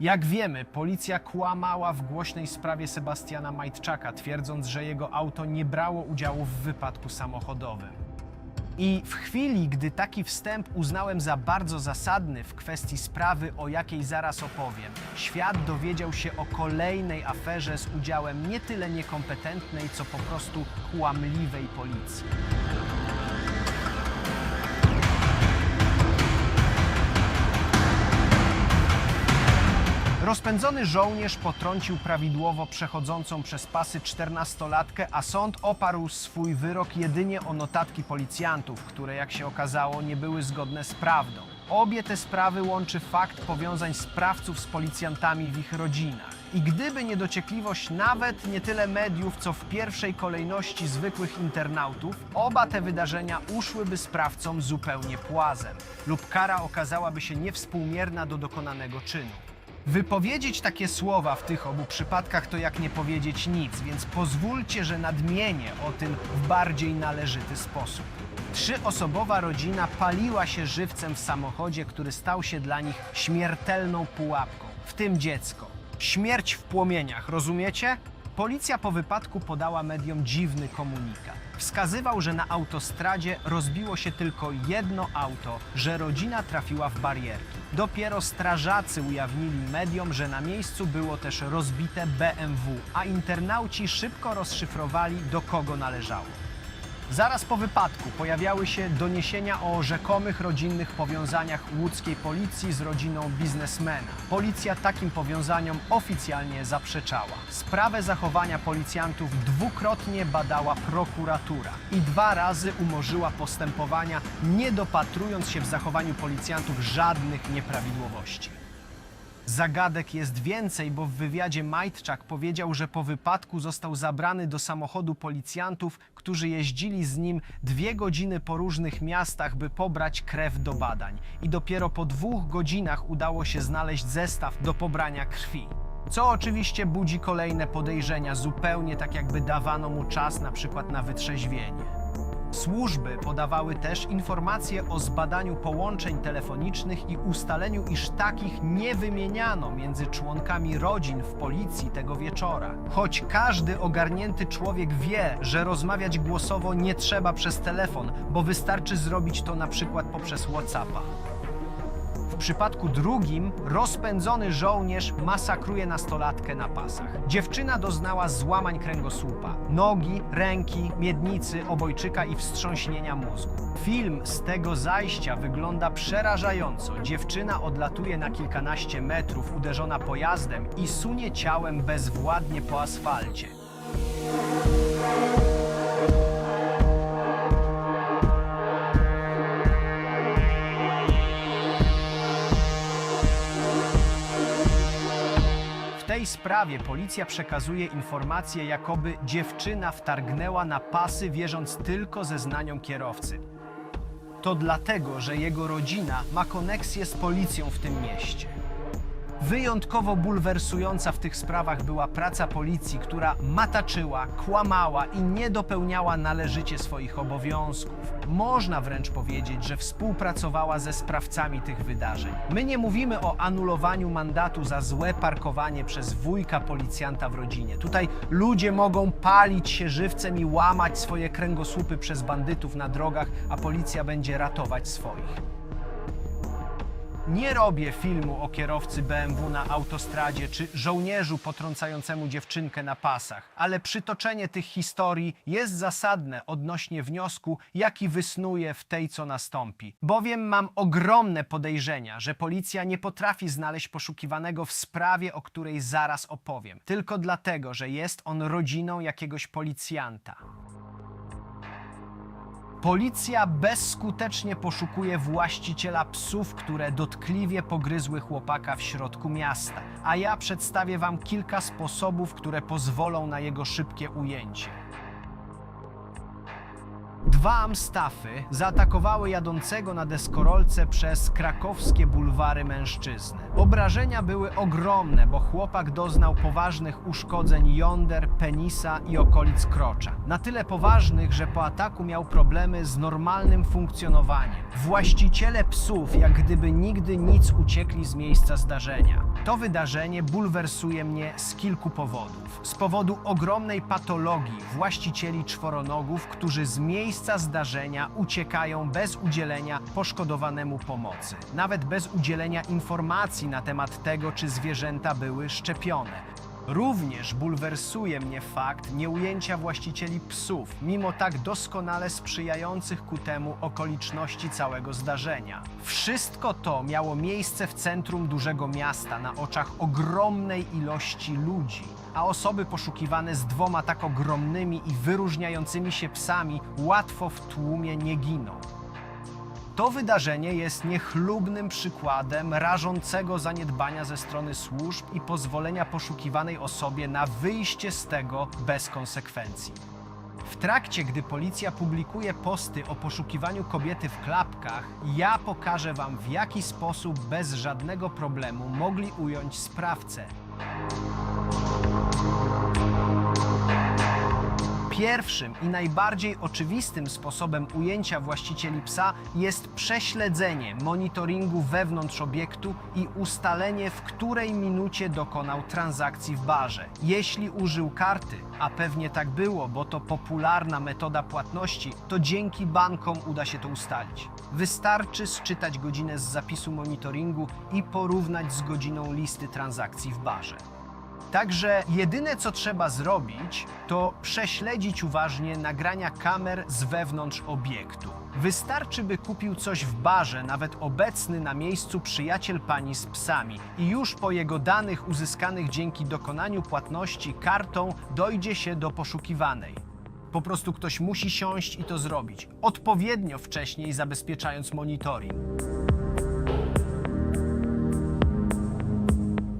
Jak wiemy, policja kłamała w głośnej sprawie Sebastiana Majtczaka, twierdząc, że jego auto nie brało udziału w wypadku samochodowym. I w chwili, gdy taki wstęp uznałem za bardzo zasadny w kwestii sprawy, o jakiej zaraz opowiem, świat dowiedział się o kolejnej aferze z udziałem nie tyle niekompetentnej, co po prostu kłamliwej policji. Rozpędzony żołnierz potrącił prawidłowo przechodzącą przez pasy czternastolatkę, a sąd oparł swój wyrok jedynie o notatki policjantów, które jak się okazało nie były zgodne z prawdą. Obie te sprawy łączy fakt powiązań sprawców z policjantami w ich rodzinach. I gdyby nie dociekliwość nawet nie tyle mediów, co w pierwszej kolejności zwykłych internautów, oba te wydarzenia uszłyby sprawcom zupełnie płazem, lub kara okazałaby się niewspółmierna do dokonanego czynu. Wypowiedzieć takie słowa w tych obu przypadkach to jak nie powiedzieć nic, więc pozwólcie, że nadmienię o tym w bardziej należyty sposób. Trzyosobowa rodzina paliła się żywcem w samochodzie, który stał się dla nich śmiertelną pułapką, w tym dziecko. Śmierć w płomieniach, rozumiecie? Policja po wypadku podała mediom dziwny komunikat. Wskazywał, że na autostradzie rozbiło się tylko jedno auto, że rodzina trafiła w barierki. Dopiero strażacy ujawnili mediom, że na miejscu było też rozbite BMW, a internauci szybko rozszyfrowali, do kogo należało. Zaraz po wypadku pojawiały się doniesienia o rzekomych rodzinnych powiązaniach łódzkiej policji z rodziną biznesmena. Policja takim powiązaniom oficjalnie zaprzeczała. Sprawę zachowania policjantów dwukrotnie badała prokuratura i dwa razy umorzyła postępowania, nie dopatrując się w zachowaniu policjantów żadnych nieprawidłowości. Zagadek jest więcej, bo w wywiadzie Majtczak powiedział, że po wypadku został zabrany do samochodu policjantów, którzy jeździli z nim dwie godziny po różnych miastach, by pobrać krew do badań. I dopiero po dwóch godzinach udało się znaleźć zestaw do pobrania krwi. Co oczywiście budzi kolejne podejrzenia, zupełnie tak jakby dawano mu czas na przykład na wytrzeźwienie. Służby podawały też informacje o zbadaniu połączeń telefonicznych i ustaleniu, iż takich nie wymieniano między członkami rodzin w policji tego wieczora. Choć każdy ogarnięty człowiek wie, że rozmawiać głosowo nie trzeba przez telefon, bo wystarczy zrobić to na przykład poprzez WhatsAppa. W przypadku drugim rozpędzony żołnierz masakruje nastolatkę na pasach. Dziewczyna doznała złamań kręgosłupa, nogi, ręki, miednicy, obojczyka i wstrząśnienia mózgu. Film z tego zajścia wygląda przerażająco. Dziewczyna odlatuje na kilkanaście metrów uderzona pojazdem i sunie ciałem bezwładnie po asfalcie. Tej sprawie policja przekazuje informację, jakoby dziewczyna wtargnęła na pasy, wierząc tylko zeznaniom kierowcy. To dlatego, że jego rodzina ma koneksję z policją w tym mieście. Wyjątkowo bulwersująca w tych sprawach była praca policji, która mataczyła, kłamała i nie dopełniała należycie swoich obowiązków. Można wręcz powiedzieć, że współpracowała ze sprawcami tych wydarzeń. My nie mówimy o anulowaniu mandatu za złe parkowanie przez wujka policjanta w rodzinie. Tutaj ludzie mogą palić się żywcem i łamać swoje kręgosłupy przez bandytów na drogach, a policja będzie ratować swoich. Nie robię filmu o kierowcy BMW na autostradzie czy żołnierzu potrącającemu dziewczynkę na pasach, ale przytoczenie tych historii jest zasadne odnośnie wniosku, jaki wysnuję w tej, co nastąpi. Bowiem mam ogromne podejrzenia, że policja nie potrafi znaleźć poszukiwanego w sprawie, o której zaraz opowiem, tylko dlatego, że jest on rodziną jakiegoś policjanta. Policja bezskutecznie poszukuje właściciela psów, które dotkliwie pogryzły chłopaka w środku miasta, a ja przedstawię Wam kilka sposobów, które pozwolą na jego szybkie ujęcie. Dwa Amstafy zaatakowały jadącego na deskorolce przez krakowskie bulwary mężczyznę. Obrażenia były ogromne, bo chłopak doznał poważnych uszkodzeń jąder, penisa i okolic krocza. Na tyle poważnych, że po ataku miał problemy z normalnym funkcjonowaniem. Właściciele psów jak gdyby nigdy nic uciekli z miejsca zdarzenia. To wydarzenie bulwersuje mnie z kilku powodów. Z powodu ogromnej patologii właścicieli czworonogów, którzy z miejsca zdarzenia uciekają bez udzielenia poszkodowanemu pomocy, nawet bez udzielenia informacji na temat tego, czy zwierzęta były szczepione. Również bulwersuje mnie fakt nieujęcia właścicieli psów, mimo tak doskonale sprzyjających ku temu okoliczności całego zdarzenia. Wszystko to miało miejsce w centrum dużego miasta na oczach ogromnej ilości ludzi, a osoby poszukiwane z dwoma tak ogromnymi i wyróżniającymi się psami łatwo w tłumie nie giną. To wydarzenie jest niechlubnym przykładem rażącego zaniedbania ze strony służb i pozwolenia poszukiwanej osobie na wyjście z tego bez konsekwencji. W trakcie, gdy policja publikuje posty o poszukiwaniu kobiety w klapkach, ja pokażę Wam, w jaki sposób bez żadnego problemu mogli ująć sprawcę. Pierwszym i najbardziej oczywistym sposobem ujęcia właścicieli psa jest prześledzenie monitoringu wewnątrz obiektu i ustalenie, w której minucie dokonał transakcji w barze. Jeśli użył karty, a pewnie tak było, bo to popularna metoda płatności, to dzięki bankom uda się to ustalić. Wystarczy sczytać godzinę z zapisu monitoringu i porównać z godziną listy transakcji w barze. Także jedyne co trzeba zrobić, to prześledzić uważnie nagrania kamer z wewnątrz obiektu. Wystarczy, by kupił coś w barze, nawet obecny na miejscu przyjaciel pani z psami, i już po jego danych uzyskanych dzięki dokonaniu płatności kartą dojdzie się do poszukiwanej. Po prostu ktoś musi siąść i to zrobić, odpowiednio wcześniej zabezpieczając monitoring.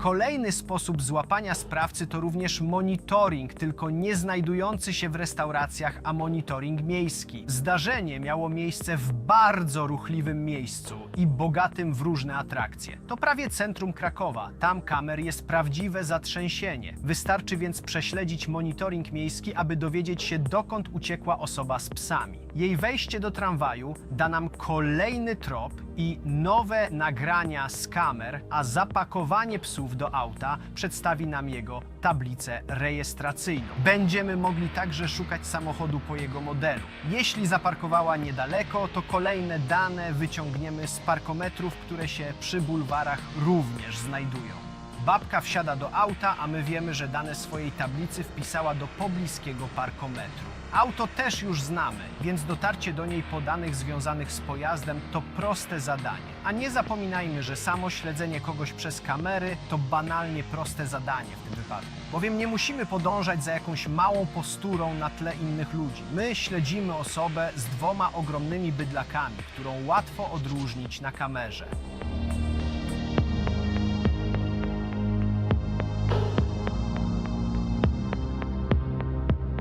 Kolejny sposób złapania sprawcy to również monitoring, tylko nie znajdujący się w restauracjach, a monitoring miejski. Zdarzenie miało miejsce w bardzo ruchliwym miejscu i bogatym w różne atrakcje. To prawie centrum Krakowa. Tam kamer jest prawdziwe zatrzęsienie. Wystarczy więc prześledzić monitoring miejski, aby dowiedzieć się, dokąd uciekła osoba z psami. Jej wejście do tramwaju da nam kolejny trop i nowe nagrania z kamer, a zapakowanie psów do auta przedstawi nam jego tablicę rejestracyjną. Będziemy mogli także szukać samochodu po jego modelu. Jeśli zaparkowała niedaleko, to kolejne dane wyciągniemy z parkometrów, które się przy bulwarach również znajdują. Babka wsiada do auta, a my wiemy, że dane swojej tablicy wpisała do pobliskiego parkometru. Auto też już znamy, więc dotarcie do niej po danych związanych z pojazdem to proste zadanie. A nie zapominajmy, że samo śledzenie kogoś przez kamery to banalnie proste zadanie w tym wypadku. Bowiem nie musimy podążać za jakąś małą posturą na tle innych ludzi. My śledzimy osobę z dwoma ogromnymi bydlakami, którą łatwo odróżnić na kamerze.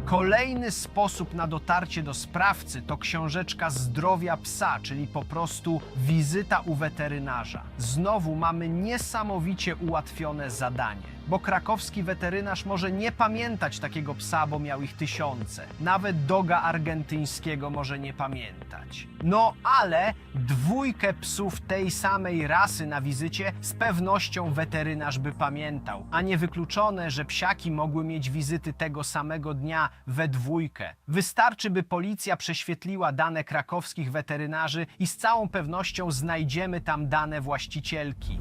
Kolejny sposób na dotarcie do sprawcy to książeczka zdrowia psa, czyli po prostu wizyta u weterynarza. Znowu mamy niesamowicie ułatwione zadanie, bo krakowski weterynarz może nie pamiętać takiego psa, bo miał ich tysiące. Nawet doga argentyńskiego może nie pamiętać. No ale dwójkę psów tej samej rasy na wizycie z pewnością weterynarz by pamiętał, a nie wykluczone, że psiaki mogły mieć wizyty tego samego dnia we dwójkę. Wystarczy, by policja prześwietliła dane krakowskich weterynarzy i z całą pewnością znajdziemy tam dane właścicielki.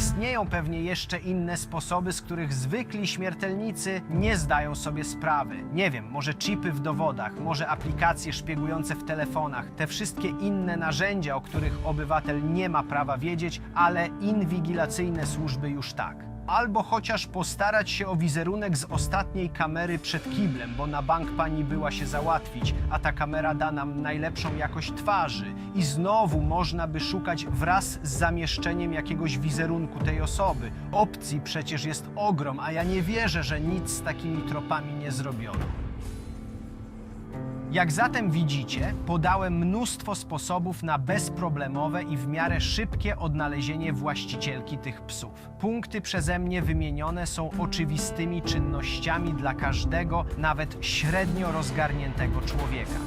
Istnieją pewnie jeszcze inne sposoby, z których zwykli śmiertelnicy nie zdają sobie sprawy. Nie wiem, może chipy w dowodach, może aplikacje szpiegujące w telefonach, te wszystkie inne narzędzia, o których obywatel nie ma prawa wiedzieć, ale inwigilacyjne służby już tak. Albo chociaż postarać się o wizerunek z ostatniej kamery przed kiblem, bo na bank pani była się załatwić, a ta kamera da nam najlepszą jakość twarzy. I znowu można by szukać wraz z zamieszczeniem jakiegoś wizerunku tej osoby. Opcji przecież jest ogrom, a ja nie wierzę, że nic z takimi tropami nie zrobiono. Jak zatem widzicie, podałem mnóstwo sposobów na bezproblemowe i w miarę szybkie odnalezienie właścicielki tych psów. Punkty przeze mnie wymienione są oczywistymi czynnościami dla każdego, nawet średnio rozgarniętego człowieka.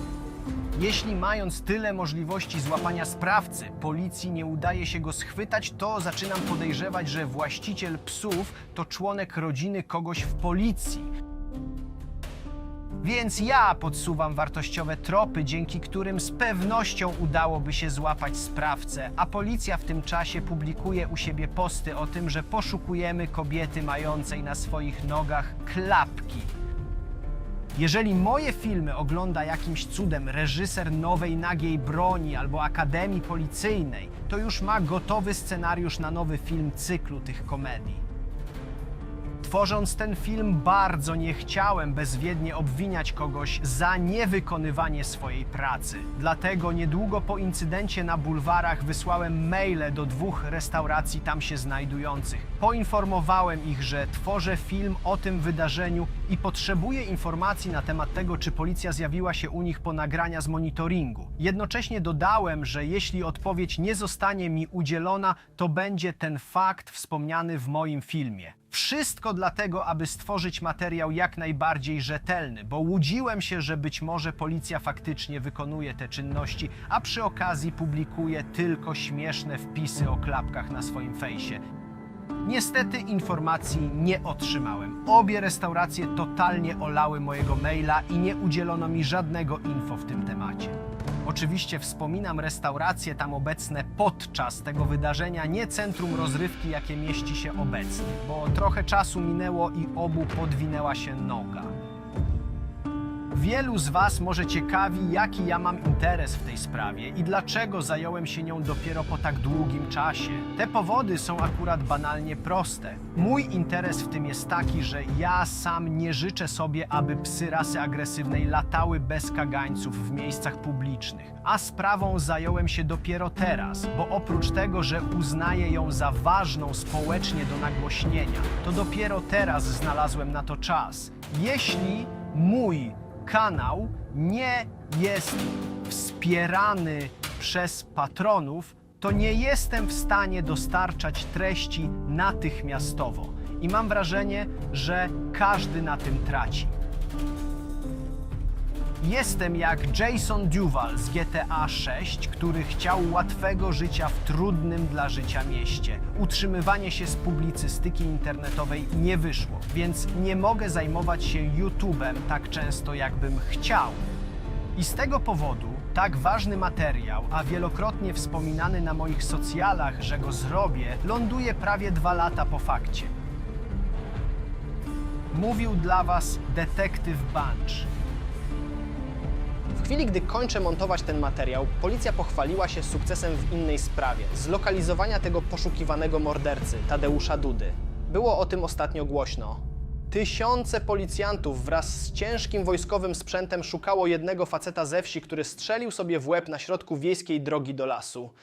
Jeśli mając tyle możliwości złapania sprawcy, policji nie udaje się go schwytać, to zaczynam podejrzewać, że właściciel psów to członek rodziny kogoś w policji. Więc ja podsuwam wartościowe tropy, dzięki którym z pewnością udałoby się złapać sprawcę, a policja w tym czasie publikuje u siebie posty o tym, że poszukujemy kobiety mającej na swoich nogach klapki. Jeżeli moje filmy ogląda jakimś cudem reżyser nowej nagiej broni albo akademii policyjnej, to już ma gotowy scenariusz na nowy film cyklu tych komedii. Tworząc ten film, bardzo nie chciałem bezwiednie obwiniać kogoś za niewykonywanie swojej pracy. Dlatego niedługo po incydencie na bulwarach wysłałem maile do dwóch restauracji tam się znajdujących. Poinformowałem ich, że tworzę film o tym wydarzeniu i potrzebuję informacji na temat tego, czy policja zjawiła się u nich po nagrania z monitoringu. Jednocześnie dodałem, że jeśli odpowiedź nie zostanie mi udzielona, to będzie ten fakt wspomniany w moim filmie. Wszystko dlatego, aby stworzyć materiał jak najbardziej rzetelny, bo łudziłem się, że być może policja faktycznie wykonuje te czynności, a przy okazji publikuje tylko śmieszne wpisy o klapkach na swoim fejsie. Niestety informacji nie otrzymałem. Obie restauracje totalnie olały mojego maila i nie udzielono mi żadnego info w tym temacie. Oczywiście wspominam restauracje tam obecne podczas tego wydarzenia, nie centrum rozrywki, jakie mieści się obecnie, bo trochę czasu minęło i obu podwinęła się noga. Wielu z Was może ciekawi, jaki ja mam interes w tej sprawie i dlaczego zająłem się nią dopiero po tak długim czasie. Te powody są akurat banalnie proste. Mój interes w tym jest taki, że ja sam nie życzę sobie, aby psy rasy agresywnej latały bez kagańców w miejscach publicznych. A sprawą zająłem się dopiero teraz, bo oprócz tego, że uznaję ją za ważną społecznie do nagłośnienia, to dopiero teraz znalazłem na to czas. Jeśli mój kanał nie jest wspierany przez patronów, to nie jestem w stanie dostarczać treści natychmiastowo. I mam wrażenie, że każdy na tym traci. Jestem jak Jason Duval z GTA 6, który chciał łatwego życia w trudnym dla życia mieście. Utrzymywanie się z publicystyki internetowej nie wyszło, więc nie mogę zajmować się YouTube'em tak często, jakbym chciał. I z tego powodu tak ważny materiał, a wielokrotnie wspominany na moich socjalach, że go zrobię, ląduje prawie dwa lata po fakcie. Mówił dla Was detektyw Bunch. W chwili, gdy kończę montować ten materiał, policja pochwaliła się sukcesem w innej sprawie zlokalizowania tego poszukiwanego mordercy, Tadeusza Dudy. Było o tym ostatnio głośno. Tysiące policjantów wraz z ciężkim wojskowym sprzętem szukało jednego faceta ze wsi, który strzelił sobie w łeb na środku wiejskiej drogi do lasu.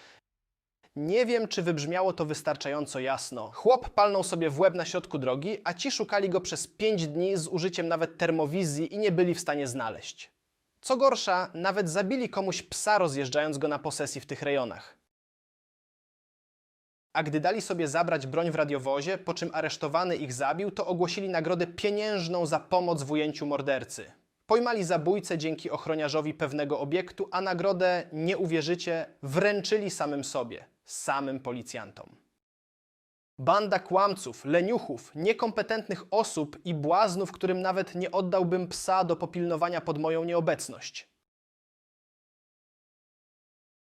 Nie wiem, czy wybrzmiało to wystarczająco jasno. Chłop palnął sobie w łeb na środku drogi, a ci szukali go przez pięć dni z użyciem nawet termowizji i nie byli w stanie znaleźć. Co gorsza, nawet zabili komuś psa rozjeżdżając go na posesji w tych rejonach. A gdy dali sobie zabrać broń w radiowozie, po czym aresztowany ich zabił, to ogłosili nagrodę pieniężną za pomoc w ujęciu mordercy. Pojmali zabójcę dzięki ochroniarzowi pewnego obiektu, a nagrodę, nie uwierzycie, wręczyli samym sobie, samym policjantom. Banda kłamców, leniuchów, niekompetentnych osób i błaznów, którym nawet nie oddałbym psa do popilnowania pod moją nieobecność.